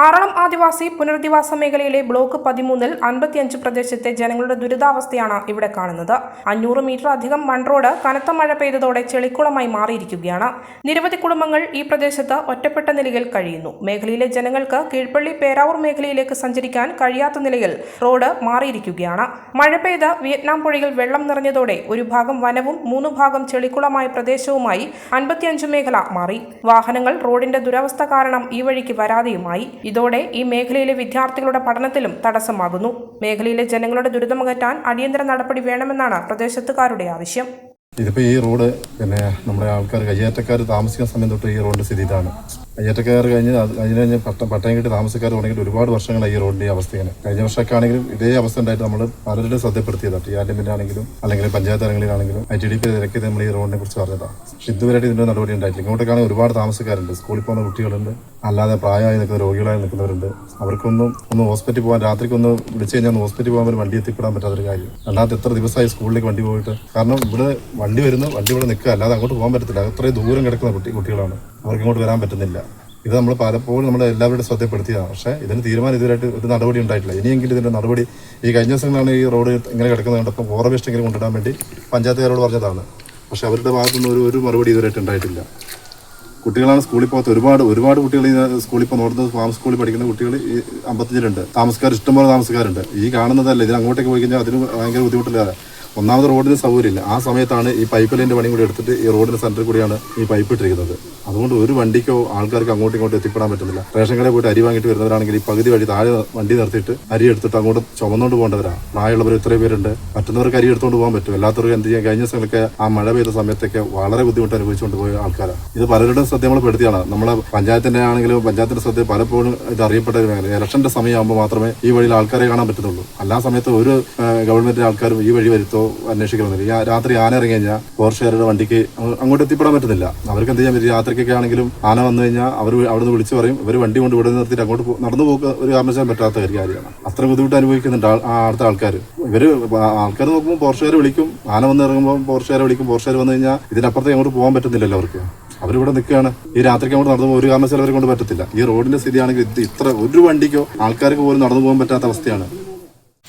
ആറളം ആദിവാസി പുനരധിവാസ മേഖലയിലെ ബ്ലോക്ക് പതിമൂന്നിൽ അൻപത്തിയഞ്ച് പ്രദേശത്തെ ജനങ്ങളുടെ ദുരിതാവസ്ഥയാണ് ഇവിടെ കാണുന്നത്. അഞ്ഞൂറ് മീറ്റർ അധികം മൺറോഡ് കനത്ത മഴ പെയ്തതോടെ ചെളിക്കുളമായി മാറിയിരിക്കുകയാണ്. നിരവധി കുടുംബങ്ങൾ ഈ പ്രദേശത്ത് ഒറ്റപ്പെട്ട നിലയിൽ കഴിയുന്നു. മേഖലയിലെ ജനങ്ങൾക്ക് കീഴ്പള്ളി പേരാവൂർ മേഖലയിലേക്ക് സഞ്ചരിക്കാൻ കഴിയാത്ത നിലയിൽ റോഡ് മാറിയിരിക്കുകയാണ്. മഴ പെയ്ത് വിയറ്റ്നാം പുഴയിൽ വെള്ളം നിറഞ്ഞതോടെ ഒരു ഭാഗം വനവും മൂന്ന് ഭാഗം ചെളിക്കുളമായ പ്രദേശവുമായി അൻപത്തിയഞ്ച് മേഖല മാറി. വാഹനങ്ങൾ റോഡിന്റെ ദുരവസ്ഥ കാരണം ഈ വഴിക്ക് വരാതെയുമായി. ഇതോടെ ഈ മേഖലയിലെ വിദ്യാർത്ഥികളുടെ പഠനത്തിലും തടസ്സമാകുന്നു. മേഖലയിലെ ജനങ്ങളുടെ ദുരിതമകറ്റാൻ അടിയന്തര നടപടി വേണമെന്നാണ് പ്രദേശത്തുകാരുടെ ആവശ്യം. ഇതിപ്പോൾ ഈ റോഡ് പിന്നെ നമ്മുടെ ആൾക്കാർ കയ്യേറ്റക്കാർ താമസിക്കുന്ന സമയം തൊട്ട് ഈ റോഡിന്റെ സ്ഥിതി ഇതാണ്. കയ്യേറ്റക്കാർ കഴിഞ്ഞ് കഴിഞ്ഞ് കഴിഞ്ഞ് പട്ടം പട്ടയം കിട്ടി താമസക്കാർ തുടങ്ങിയിട്ട് ഒരുപാട് വർഷങ്ങളായി ഈ റോഡിന്റെ അവസ്ഥയാണ്. കഴിഞ്ഞ വർഷമൊക്കെ ആണെങ്കിലും ഇതേ അവസ്ഥ ഉണ്ടായിട്ട് നമ്മൾ പലരുടെ ശ്രദ്ധപ്പെടുത്തിയതാണ് ടി ആർ ആണെങ്കിലും അല്ലെങ്കിൽ പഞ്ചായത്ത് തലങ്ങളിലാണെങ്കിലും ഐ ടി ഡി പി തിരക്കിയത് നമ്മൾ ഈ റോഡിനെ കുറിച്ച് പറഞ്ഞതാണ് പക്ഷെ ഇതുവരെയായിട്ട് ഇതിന്റെ നടപടി ഉണ്ടായിട്ടില്ല. ഇങ്ങോട്ടേക്കാണെങ്കിൽ ഒരുപാട് താമസക്കാരുണ്ട്. സ്കൂളിൽ പോകുന്ന കുട്ടികളുണ്ട്. അല്ലാതെ പ്രായമായി നിൽക്കുന്ന രോഗികളായി നിൽക്കുന്നവരുണ്ട്. അവർക്കൊന്നും ഒന്ന് ഹോസ്പിറ്റലിൽ പോകാൻ രാത്രിക്കൊന്ന് വിളിച്ചു കഴിഞ്ഞാൽ ഹോസ്പിറ്റലിൽ പോകാൻ ഒരു വണ്ടി എത്തിപ്പെടാൻ പറ്റാത്തൊരു കാര്യം. അല്ലാതെ എത്ര ദിവസമായി സ്കൂളിലേക്ക് വണ്ടി പോയിട്ട്. കാരണം ഇവിടെ വണ്ടി വരുന്നു വണ്ടി ഇവിടെ നിൽക്കുക. അല്ലാതെ അങ്ങോട്ട് പോകാൻ പറ്റത്തില്ല. അത്രയും ദൂരം കിടക്കുന്ന കുട്ടി കുട്ടികളാണ്. അവർക്ക് ഇങ്ങോട്ട് വരാൻ പറ്റുന്നില്ല. ഇത് നമ്മൾ പലപ്പോഴും നമ്മൾ എല്ലാവരുടെ ശ്രദ്ധപ്പെടുത്തിയതാണ് പക്ഷേ ഇതിന് തീരുമാനം ഇതുവരായിട്ട് ഒരു നടപടി ഉണ്ടായിട്ടില്ല. ഇനിയെങ്കിലും ഇതിന്റെ നടപടി ഈ കഴിഞ്ഞ ദിവസങ്ങളാണ് ഈ റോഡ് ഇങ്ങനെ കിടക്കുന്നത് കണ്ടപ്പോൾ ഫോറ വേസ്റ്റ് കൊണ്ടിടാൻ വേണ്ടി പഞ്ചായത്തുകാരോട് പറഞ്ഞതാണ്. പക്ഷേ അവരുടെ ഭാഗത്തുനിന്ന് ഒരു ഒരു മറുപടി ഇതുവരെയായിട്ട് ഉണ്ടായിട്ടില്ല. കുട്ടികളാണ് സ്കൂളിൽ പോകാത്ത ഒരുപാട് ഒരുപാട് കുട്ടികൾ ഈ സ്കൂളിൽ ഇപ്പോൾ നോർത്ത് ഫാം സ്കൂളിൽ പഠിക്കുന്ന കുട്ടികൾ ഈ അമ്പത്തഞ്ചിലുണ്ട് താമസക്കാർ ഇഷ്ടംപോലെ താമസക്കാരുണ്ട്. ഈ കാണുന്നതല്ല. ഇതിന് അങ്ങോട്ടേക്ക് പോയി കഴിഞ്ഞാൽ അതിന് ഭയങ്കര ബുദ്ധിമുട്ടില്ലാതെ. ഒന്നാമത് റോഡിന് സൗകര്യമില്ല. ആ സമയത്താണ് ഈ പൈപ്പ് ലൈന്റെ പണിയും കൂടി എടുത്തിട്ട് ഈ റോഡിന് സെന്ററിൽ കൂടിയാണ് ഈ പൈപ്പ് ഇട്ടിരിക്കുന്നത്. അതുകൊണ്ട് ഒരു വണ്ടിക്കോ ആൾക്കാർക്ക് അങ്ങോട്ടും ഇങ്ങോട്ടും എത്തിപ്പെടാൻ പറ്റുന്നില്ല. റേഷൻ കടയിൽ പോയിട്ട് അരി വാങ്ങിയിട്ട് വരുന്നവരാണെങ്കിൽ ഈ പകുതി വഴി താഴെ വണ്ടി നിർത്തിയിട്ട് അരി എടുത്തിട്ട് അങ്ങോട്ട് ചുമന്നുകൊണ്ട് പോകേണ്ടവരാണ് പ്രായമുള്ളവർ ഇത്രയും പേരുണ്ട്. മറ്റുന്നവർക്ക് അരി എടുത്തുകൊണ്ട് പോകാൻ പറ്റും. എല്ലാത്തവർക്കും എന്ത് ചെയ്യാൻ കഴിഞ്ഞ ദിവസങ്ങളൊക്കെ ആ മഴ പെയ്ത സമയത്തൊക്കെ വളരെ ബുദ്ധിമുട്ട് അനുഭവിച്ചുകൊണ്ട് പോയ ആൾക്കാരാണ് ഇത് പലരുടെയും ശ്രദ്ധ നമ്മൾ പെടുത്തിയാണ്. നമ്മളെ പഞ്ചായത്തിന്റെ ആണെങ്കിലും പഞ്ചായത്തിന്റെ ശ്രദ്ധ പലപ്പോഴും ഇത് അറിയപ്പെട്ട ഒരു മേഖല ഇലക്ഷന്റെ സമയമാകുമ്പോൾ മാത്രമേ ഈ വഴിയിൽ ആൾക്കാരെ കാണാൻ പറ്റുന്നുള്ളൂ അല്ലാ സമയത്ത് ഒരു ഗവൺമെന്റിന്റെ ആൾക്കാരും ഈ വഴി വരുത്തോ അന്വേഷിക്കണമെന്നില്ല. ഈ രാത്രി ആന ഇറങ്ങി കഴിഞ്ഞാൽ ഫോറസ്റ്റുകാരുടെ വണ്ടിക്ക് അങ്ങോട്ട് എത്തിപ്പെടാൻ പറ്റുന്നില്ല അവർക്ക് എന്ത് ചെയ്യാൻ പറ്റും? രാത്രിക്കൊക്കെ ആണെങ്കിലും ആന വന്നു കഴിഞ്ഞാൽ അവർ അവിടുന്ന് വിളിച്ചു പറയും ഇവർ വണ്ടി കൊണ്ട് ഇവിടെ നിർത്തിയിട്ട് അങ്ങോട്ട് നടന്നു പോക്ക് ഒരു കാരണവശാലും പറ്റാത്ത ഒരു കാര്യമാണ്. അത്ര ബുദ്ധിമുട്ട് അനുഭവിക്കുന്നുണ്ട് ആ അടുത്ത ആൾക്കാർ ഇവർ ആൾക്കാർ നോക്കുമ്പോൾ പോർഷുകാർ വിളിക്കും ആന വന്ന് ഇറങ്ങുമ്പോൾ പോർഷുകാർ വിളിക്കും. പോർഷുകാർ വന്നു കഴിഞ്ഞാൽ ഇതിനപ്പുറത്തേക്ക് അങ്ങോട്ട് പോകാൻ പറ്റുന്നില്ലല്ലോ അവർക്ക്. അവരിവിടെ നിൽക്കുകയാണ്. ഈ രാത്രിക്ക് അങ്ങോട്ട് നടന്നു പോകും ഒരു കാരണവശാലും അവരെ കൊണ്ട് പറ്റത്തില്ല. ഈ റോഡിന്റെ സ്ഥിതിയാണെങ്കിൽ ഇത് ഇത്ര ഒരു വണ്ടിക്കോ ആൾക്കാർക്ക് പോലും നടന്നു പോകാൻ പറ്റാത്ത അവസ്ഥയാണ്.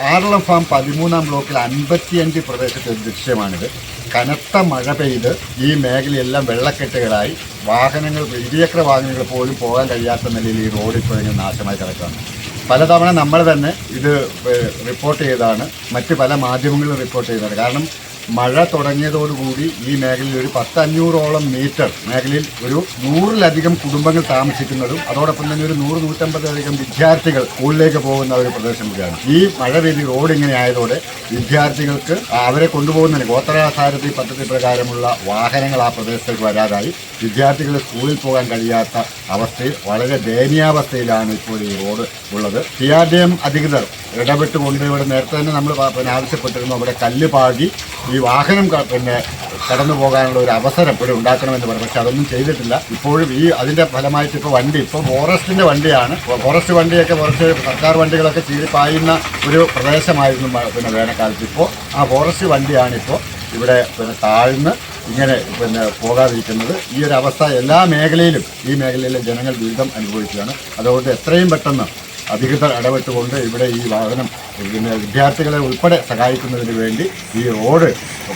ആറളം ഫാം പതിമൂന്നാം ബ്ലോക്കിൽ അൻപത്തിയഞ്ച് പ്രദേശത്തെ ദൃശ്യമാണിത്. കനത്ത മഴ പെയ്ത് ഈ മേഖലയെല്ലാം വെള്ളക്കെട്ടുകളായി. വാഹനങ്ങൾ ഇരുചക്ര വാഹനങ്ങൾ പോലും പോകാൻ കഴിയാത്ത നിലയിൽ ഈ റോഡ് ഇപ്പോൾ ഇങ്ങനെ നാശമായി കിടക്കുകയാണ്. പലതവണ നമ്മൾ തന്നെ ഇത് റിപ്പോർട്ട് ചെയ്തതാണ്. മറ്റ് പല മാധ്യമങ്ങളും റിപ്പോർട്ട് ചെയ്തതാണ്. കാരണം മഴ തുടങ്ങിയതോടുകൂടി ഈ മേഖലയിൽ ഒരു പത്തഞ്ഞൂറോളം മീറ്റർ മേഖലയിൽ ഒരു നൂറിലധികം കുടുംബങ്ങൾ താമസിക്കുന്നതും അതോടൊപ്പം തന്നെ ഒരു നൂറ് നൂറ്റമ്പതിലധികം വിദ്യാർത്ഥികൾ സ്കൂളിലേക്ക് പോകുന്ന ഒരു പ്രദേശം കൂടിയാണ്. ഈ മഴ പെയ്ത് റോഡ് ഇങ്ങനെ ആയതോടെ വിദ്യാർത്ഥികൾക്ക് അവരെ കൊണ്ടുപോകുന്നതിന് ഗോത്രസാരഥി പദ്ധതി പ്രകാരമുള്ള വാഹനങ്ങൾ ആ പ്രദേശത്തേക്ക് വരാതായി. വിദ്യാർത്ഥികൾ സ്കൂളിൽ പോകാൻ കഴിയാത്ത അവസ്ഥയിൽ വളരെ ദയനീയാവസ്ഥയിലാണ് ഇപ്പോൾ ഈ റോഡ് ഉള്ളത്. സി ആർ ഡി എം അധികൃതർ ഇടപെട്ടുകൊണ്ട് ഇവിടെ നേരത്തെ തന്നെ നമ്മൾ ആവശ്യപ്പെട്ടിരുന്നു അവിടെ കല്ല് പാകി ഈ വാഹനം പിന്നെ കടന്നു പോകാനുള്ള ഒരു അവസരം ഇവിടെ ഉണ്ടാക്കണമെന്ന് പറഞ്ഞു. പക്ഷെ അതൊന്നും ചെയ്തിട്ടില്ല. ഇപ്പോഴും ഈ അതിന്റെ ഫലമായിട്ട് ഇപ്പോൾ വണ്ടി ഇപ്പോൾ ഫോറസ്റ്റിന്റെ വണ്ടിയാണ്. ഫോറസ്റ്റ് വണ്ടിയൊക്കെ കുറച്ച് സർക്കാർ വണ്ടികളൊക്കെ ചീരിപ്പായുന്ന ഒരു പ്രദേശമായിരുന്നു പിന്നെ വേനൽക്കാലത്ത് ഇപ്പോൾ. ആ ഫോറസ്റ്റ് വണ്ടിയാണിപ്പോൾ ഇവിടെ പിന്നെ താഴ്ന്ന് ഇങ്ങനെ പിന്നെ പോകാതിരിക്കുന്നത്. ഈ ഒരു അവസ്ഥ എല്ലാ മേഖലയിലും ഈ മേഖലയിലെ ജനങ്ങൾ ദുരിതം അനുഭവിക്കുകയാണ്. അതുകൊണ്ട് എത്രയും പെട്ടെന്ന് അധികൃതർ ഇടപെട്ടുകൊണ്ട് ഇവിടെ ഈ വാഹനം പിന്നെ വിദ്യാർത്ഥികളെ ഉൾപ്പെടെ സഹായിക്കുന്നതിന് വേണ്ടി ഈ റോഡ്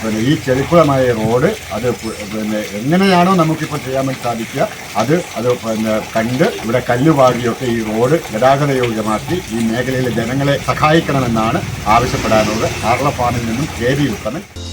പിന്നെ ഈ ചെളിക്കുളമായ റോഡ് അത് പിന്നെ എങ്ങനെയാണോ നമുക്കിപ്പോൾ ചെയ്യാൻ വേണ്ടി സാധിക്കുക അത് അത് പിന്നെ കണ്ട് ഇവിടെ കല്ലുപാടിയൊക്കെ ഈ റോഡ് ഗതാഗത യോഗ്യമാക്കി ഈ മേഖലയിലെ ജനങ്ങളെ സഹായിക്കണമെന്നാണ് ആവശ്യപ്പെടാനുള്ളത്. ആർള ഫാമിൽ നിന്നും K V Uthaman.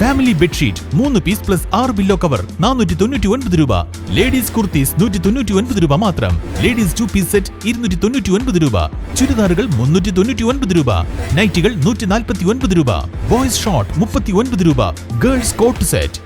Family bedsheet മൂന്ന് പീസ് പ്ലസ് ആറ് ബില്ലോ കവർ നാനൂറ്റി തൊണ്ണൂറ്റി ഒൻപത് രൂപ. ലേഡീസ് കുർത്തീസ് നൂറ്റി തൊണ്ണൂറ്റി ഒൻപത് രൂപ മാത്രം. ലേഡീസ് ടു പീസ് സെറ്റ് ഇരുന്നൂറ്റി തൊണ്ണൂറ്റി ഒൻപത് രൂപ. ചുരിദാറുകൾ മുന്നൂറ്റി തൊണ്ണൂറ്റി ഒൻപത് രൂപ. നൈറ്റികൾ നൂറ്റി നാൽപ്പത്തി ഒൻപത് രൂപ. ബോയ്സ് ഷോർട്ട് മുപ്പത്തി ഒൻപത് രൂപ. Girls coat set